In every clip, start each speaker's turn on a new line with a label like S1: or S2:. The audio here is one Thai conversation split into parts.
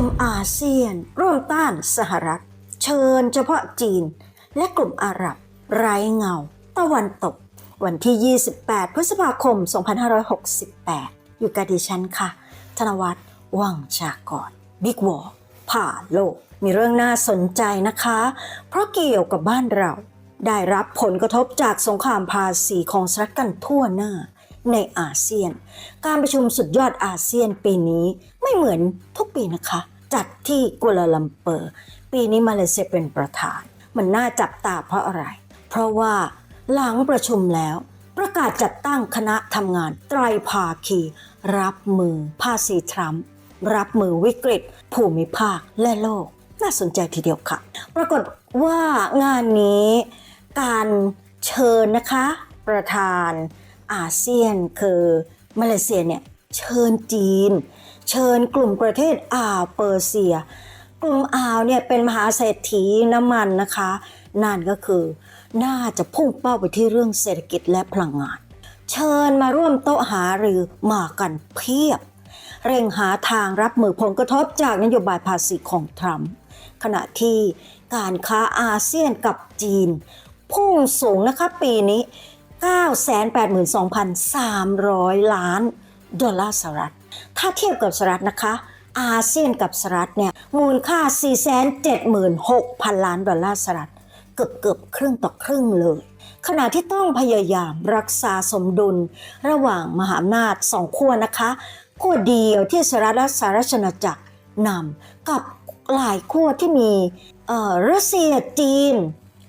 S1: ชุมอาเซียนร่วมต้านสหรัฐ เชิญเฉพาะจีน และกลุ่มอาหรับ ไร้เงา ตะวันตก วันที่ 28 พฤษภาคม 2568 อยู่กับดิฉันค่ะ ธนวัฒน์ว่างจากรบิ๊กวอผ่าโลก มีเรื่องน่าสนใจนะคะ เพราะเกี่ยวกับบ้านเรา ได้รับผลกระทบจากสงครามภาษีของสหรัฐกันทั่วหน้า ในอาเซียน การประชุมสุดยอดอาเซียนปีนี้ไม่เหมือนทุกปีนะคะ จัดที่กัวลาลัมเปอร์ ปีนี้มาเลเซียเป็นประธาน มันน่าจับตาเพราะอะไร เพราะว่าหลังประชุมแล้ว ประกาศจัดตั้งคณะทำงานไตรภาคี รับมือภาษีทรัมป์รับมือวิกฤต ภูมิภาคและโลก น่าสนใจทีเดียวค่ะ ปรากฏว่างานนี้การเชิญนะคะ ประธาน อาเซียนคือมาเลเซียเนี่ยเชิญจีน เชิญกลุ่มประเทศอ่าวเปอร์เซีย กลุ่มอ่าวเนี่ยเป็นมหาเศรษฐีน้ำมันนะคะ นั่นก็คือน่าจะพุ่งเป้าไปที่เรื่องเศรษฐกิจและพลังงาน เชิญมาร่วมโต๊ะหารือมากันเพียบ เร่งหาทางรับมือผลกระทบจากนโยบายภาษีของทรัมป์ขณะที่การค้าอาเซียนกับจีน พุ่งสูงนะคะปีนี้ 982,300 ล้านดอลลาร์สหรัฐ ถ้าเทียบกับสหรัฐนะคะ อาเซียนกับสหรัฐเนี่ยมูลค่า 476,000 ล้านดอลลาร์สหรัฐ เกือบเกือบครึ่งต่อครึ่งเลย ขณะที่ต้องพยายามรักษาสมดุลระหว่างมหาอำนาจสองขั้วนะคะขั้วเดียวที่สหรัฐและสหราชอาณาจักรนำกับหลายขั้วที่มีเอ่อรัสเซียจีน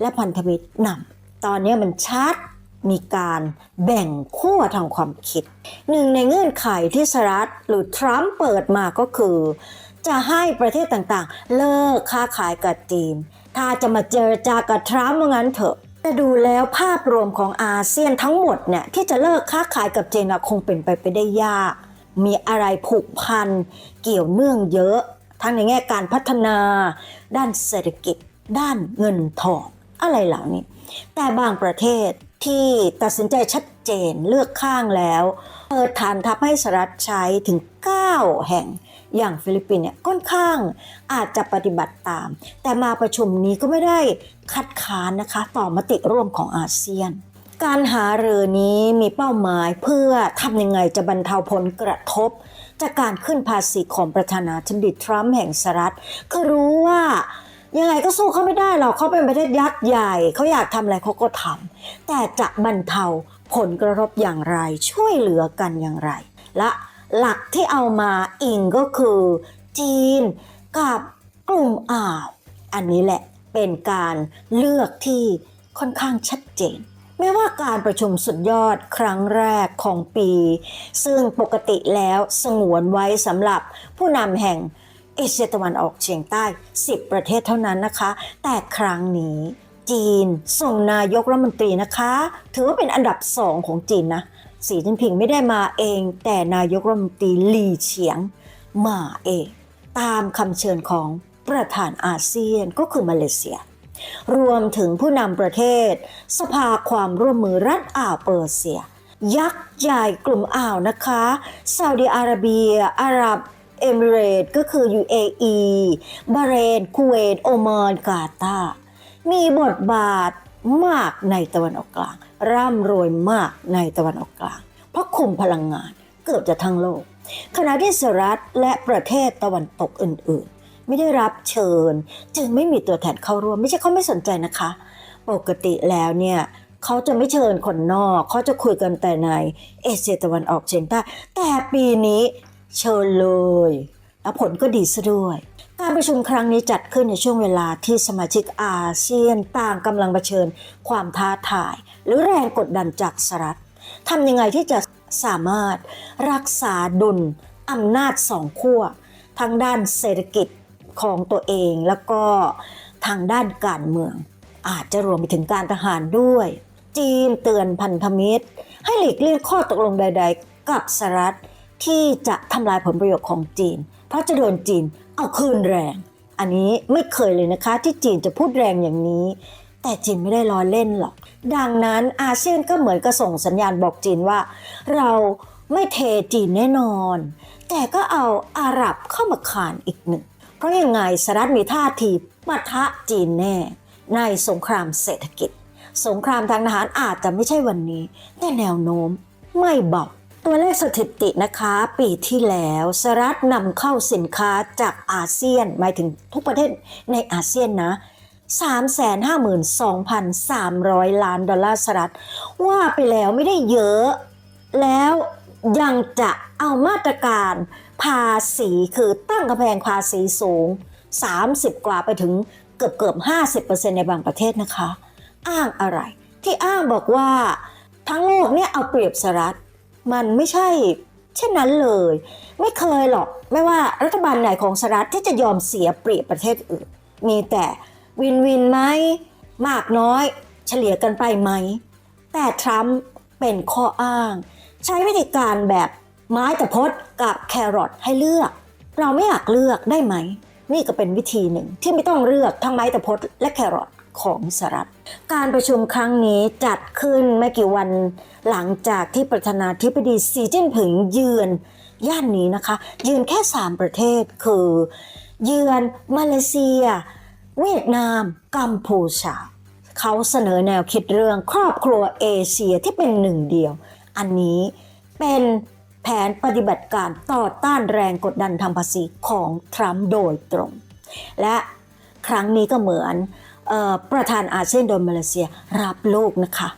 S1: และพันธมิตรนำตอนนี้มันชัด มีการแบ่งขั้วทางความคิด หนึ่งในเงื่อนไขที่สหรัฐหรือทรัมป์เปิดมาก็คือ จะให้ประเทศต่างๆ เลิกค้าขายกับจีน ถ้าจะมาเจรจากับทรัมป์ว่างั้นเถอะ แต่ดูแล้วภาพรวมของอาเซียนทั้งหมดเนี่ยที่จะเลิกค้าขายกับจีนคงเป็นไปไปได้ยาก มีอะไรผูกพันเกี่ยวเนื่องเยอะ ทั้งในแง่การพัฒนา ด้านเศรษฐกิจ ด้านเงินทองอะไรเหล่านี้ แต่บางประเทศ ที่ตัดสินใจชัดเจนเลือกข้างแล้วเปิดฐานทัพให้สหรัฐใช้ถึง 9 แห่งอย่างฟิลิปปินส์เนี่ยค่อนข้างอาจจะปฏิบัติตาม แต่มาประชุมนี้ก็ไม่ได้คัดค้านนะคะ ต่อมติร่วมของอาเซียน การหาเรือนี้มีเป้าหมายเพื่อทำยังไงจะบรรเทาผลกระทบ จากการขึ้นภาษีของประธานาธิบดีทรัมป์แห่งสหรัฐคือรู้ว่า ยังไงก็สู้เขาไม่ได้หรอกเขาเป็นประเทศยักษ์ใหญ่เขาอยากทำอะไรเขาก็ทำแต่จะบรรเทาผลกระทบอย่างไร ช่วยเหลือกันอย่างไร และหลักที่เอามาอิงก็คือ จีนกับกลุ่มอ่าวอันนี้แหละเป็นการเลือกที่ค่อนข้างชัดเจนแม้ว่าการประชุมสุดยอดครั้งแรกของปี ซึ่งปกติแล้วสงวนไว้สำหรับผู้นำแห่ง เอเชียตะวันออกเฉียงใต้ 10 ประเทศเท่านั้นนะคะ แต่ครั้งนี้จีนส่งนายกรัฐมนตรีนะคะ ถือว่าเป็นอันดับสองของจีนนะสีจิ้นผิงไม่ได้มาเอง แต่นายกรัฐมนตรีหลี่เฉียงมาเอง ตามคำเชิญของประธานอาเซียนก็คือมาเลเซีย รวมถึงผู้นำประเทศ สภาความร่วมมือรัฐอ่าวเปอร์เซีย ยักษ์ใหญ่กลุ่มอ่าวนะคะซาอุดิอาระเบีย อาหรับ เอมิเรตก็คือ UAE บาเรนคูเวตโอมานกาตาร์มีบทบาทมากในตะวันออกกลาง ร่ำรวยมากในตะวันออกกลาง เพราะคุมพลังงานเกือบจะทั้งโลก ขณะที่สหรัฐและประเทศตะวันตกอื่นๆ ไม่ได้รับเชิญ จึงไม่มีตัวแทนเข้าร่วม ไม่ใช่เขาไม่สนใจนะคะ ปกติแล้วเนี่ยเขาจะไม่เชิญคนนอก เขาจะคุยกันแต่ในเอเชียตะวันออกเฉียงใต้ แต่ปีนี้ เชิญเลย และผลก็ดีซะด้วย การประชุมครั้งนี้จัดขึ้นในช่วงเวลาที่สมาชิกอาเซียนต่างกำลังเผชิญความท้าทาย หรือแรงกดดันจากสหรัฐทำยังไงที่จะสามารถรักษาดุลอำนาจสองขั้วทั้งด้านเศรษฐกิจของตัวเองแล้วก็ทางด้านการเมือง อาจจะรวมไปถึงการทหารด้วย จีนเตือนพันธมิตร ให้หลีกเลี่ยงข้อตกลงใด ๆ กับสหรัฐ ที่จะทำลายผลประโยชน์ของจีน เพราะจะโดนจีนเอาคืนแรง อันนี้ไม่เคยเลยนะคะ ที่จีนจะพูดแรงอย่างนี้ แต่จีนไม่ได้ล้อเล่นหรอก ดังนั้นอาเซียนก็เหมือนกับส่งสัญญาณบอกจีนว่า เราไม่เทจีนแน่นอน แต่ก็เอาอาหรับเข้ามาขานอีกหนึ่ง เพราะยังไงสหรัฐมีท่าทีปะทะจีนแน่ ในสงครามเศรษฐกิจ สงครามทางทหารอาจจะไม่ใช่วันนี้ แต่แนวโน้มไม่เบา ตัวเลขสถิตินะคะ ปีที่แล้วสหรัฐนำเข้าสินค้าจากอาเซียน หมายถึงทุกประเทศในอาเซียนนะ352,300 ล้านดอลลาร์สหรัฐ ว่าไปแล้วไม่ได้เยอะ แล้วยังจะเอามาตรการภาษีคือตั้งกำแพงภาษีสูง 30 กว่าไปถึงเกือบเกือบ50%ในบางประเทศนะคะ อ้างอะไร ที่อ้างบอกว่าทั้งโลกเนี่ยเอาเปรียบสหรัฐ มันไม่ใช่ เช่นนั้นเลย ไม่เคยหรอก ไม่ว่ารัฐบาลไหนของสหรัฐที่จะยอมเสียเปรียบประเทศอื่น มีแต่วินวินไหมมากน้อย เฉลี่ยกันไปไหม แต่ทรัมป์เป็นข้ออ้าง ใช้วิธีการแบบไม้ตะพดกับแครอทให้เลือก เราไม่อยากเลือกได้ไหม นี่ก็เป็นวิธีหนึ่งที่ไม่ต้องเลือกทั้งไม้ตะพดและแครอท ของสหรัฐ การประชุมครั้งนี้จัดขึ้นไม่กี่วันหลังจากที่ประธานาธิบดีสีจิ้นผิงเยือนย่านนี้นะคะยืนแค่ 3 ประเทศคือ เยือนมาเลเซีย เวียดนาม กัมพูชา เขาเสนอแนวคิดเรื่องครอบครัวเอเชียที่เป็นหนึ่งเดียว อันนี้เป็นแผนปฏิบัติการต่อต้านแรงกดดันทางภาษีของทรัมป์โดยตรง และครั้งนี้ก็เหมือน ประธานอาเซียนโดยมาเลเซียรับโลกนะคะ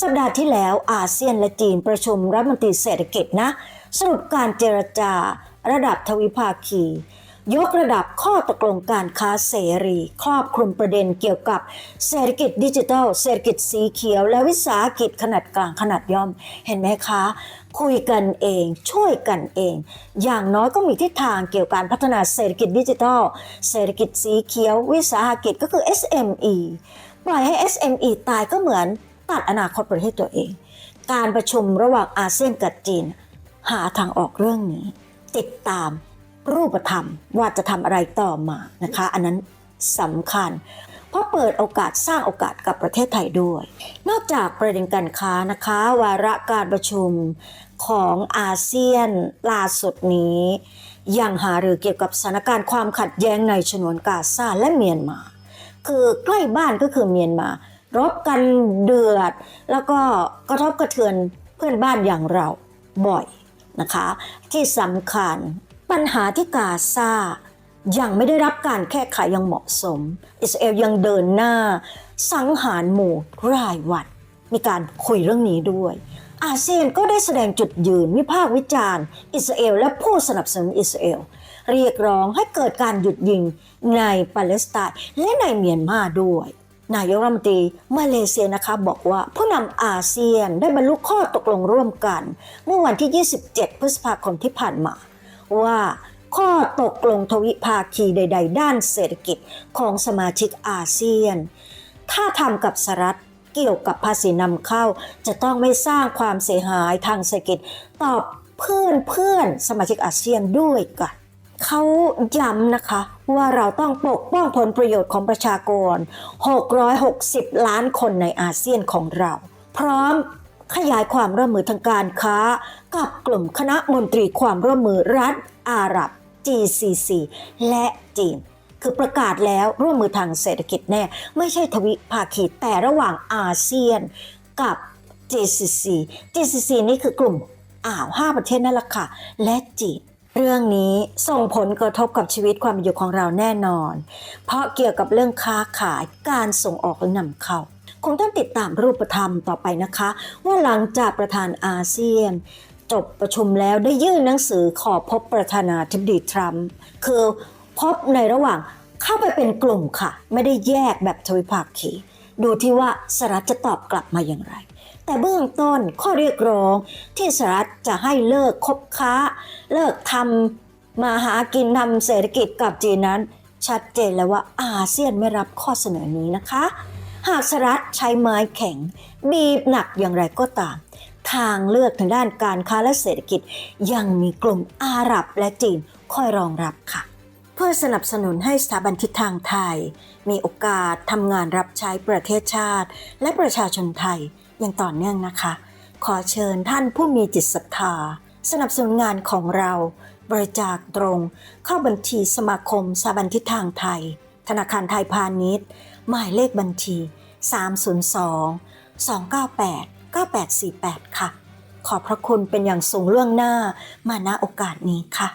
S1: สัปดาห์ที่แล้วอาเซียนและจีนประชุมรัฐมนตรีเศรษฐกิจนะ สรุปการเจรจาระดับทวิภาคี ยกระดับข้อตกลงการค้าเสรี ครอบคลุมประเด็นเกี่ยวกับเศรษฐกิจดิจิทัล เศรษฐกิจสีเขียว และวิสาหกิจขนาดกลางขนาดย่อม เห็นไหมคะ คุยกันเองช่วยกันเอง อย่างน้อยก็มีทิศทางเกี่ยวกับพัฒนาเศรษฐกิจดิจิทัล เศรษฐกิจสีเขียว วิสาหกิจก็คือ SME ปล่อยให้ SME ตายก็เหมือนตัดอนาคตประเทศตัวเอง การประชุมระหว่างอาเซียนกับจีน หาทางออกเรื่องนี้ ติดตาม รูปธรรมว่าจะทำอะไรต่อมานะคะ อันนั้นสำคัญ เพราะเปิดโอกาสสร้างโอกาสกับประเทศไทยด้วย นอกจากประเด็นการค้านะคะ วาระการประชุมของอาเซียนล่าสุดนี้ยังหารือเกี่ยวกับสถานการณ์ความขัดแย้งในฉนวนกาซาและเมียนมา คือใกล้บ้านก็คือเมียนมารบกันเดือด แล้วก็กระทบกระเทือนเพื่อนบ้านอย่างเราบ่อยนะคะ ที่สำคัญ ปัญหาที่กาซายังไม่ได้รับการแก้ไขอย่างเหมาะสม อิสราเอลยังเดินหน้า สังหารหมู่รายวันมีการคุยเรื่องนี้ด้วย อาเซียนก็ได้แสดงจุดยืนวิพากษ์วิจารณ์ อิสราเอลและผู้สนับสนุนอิสราเอลเรียกร้องให้เกิดการหยุดยิงในปาเลสไตน์และในเมียนมาด้วย นายกรัฐมนตรีมาเลเซียนะคะบอกว่าผู้นำอาเซียนได้บรรลุข้อตกลงร่วมกัน เมื่อวันที่ 27 พฤษภาคมที่ผ่านมา ว่าข้อตกลงทวิภาคีใด ๆ ด้านเศรษฐกิจของสมาชิกอาเซียน ถ้าทำกับสหรัฐเกี่ยวกับภาษีนำเข้า จะต้องไม่สร้างความเสียหายทางเศรษฐกิจต่อเพื่อนเพื่อนสมาชิกอาเซียนด้วยกันเขาย้ำนะคะว่าเราต้องปกป้องผลประโยชน์ของประชากร 660 ล้านคนในอาเซียนของเรา พร้อม ขยายความร่วมมือทางการค้า กับกลุ่มคณะมนตรีความร่วมมือรัฐอาหรับ GCC และจีน คือประกาศแล้วร่วมมือทางเศรษฐกิจแน่ ไม่ใช่ทวิภาคีแต่ระหว่างอาเซียนกับ GCC GCC นี่คือกลุ่มอ่าวห้าประเทศนั่นแหละค่ะ และจีนเรื่องนี้ส่งผลกระทบกับชีวิตความอยู่ของเราแน่นอน เพราะเกี่ยวกับเรื่องค้าขายการส่งออกและนำเข้า คงต้องติดตามรูปธรรมต่อไปนะคะ ว่าหลังจากประธานอาเซียน จบประชุมแล้วได้ยื่นหนังสือขอพบประธานาธิบดีทรัมป์คือพบในระหว่างเข้าไปเป็นกลุ่มค่ะ ไม่ได้แยกแบบทวิภาคีดูที่ว่าสหรัฐจะตอบกลับมาอย่างไร แต่เบื้องต้นข้อเรียกร้องที่สหรัฐจะให้เลิกคบค้า เลิกทำมาหากินทำเศรษฐกิจกับจีนนั้น ชัดเจนแล้วว่าอาเซียนไม่รับข้อเสนอนี้นะคะ หากสหรัฐใช้ไม้แข็ง บีบหนักอย่างไรก็ตาม ทางเลือกทางด้านการค้าและเศรษฐกิจ ยังมีกลุ่มอาหรับและจีนคอยรองรับค่ะ เพื่อสนับสนุนให้สถาบันทิศทางไทย มีโอกาสทำงานรับใช้ประเทศชาติ และประชาชนไทยอย่างต่อเนื่องนะคะ ขอเชิญท่านผู้มีจิตศรัทธา สนับสนุนงานของเราบริจาคตรง เข้าบัญชีสมาคมสถาบันทิศทางไทย ธนาคารไทยพาณิชย์ หมายเลขบัญชี 302 298 9848 ค่ะ ขอบพระคุณเป็นอย่างสูงล่วงหน้ามาณโอกาสนี้ค่ะ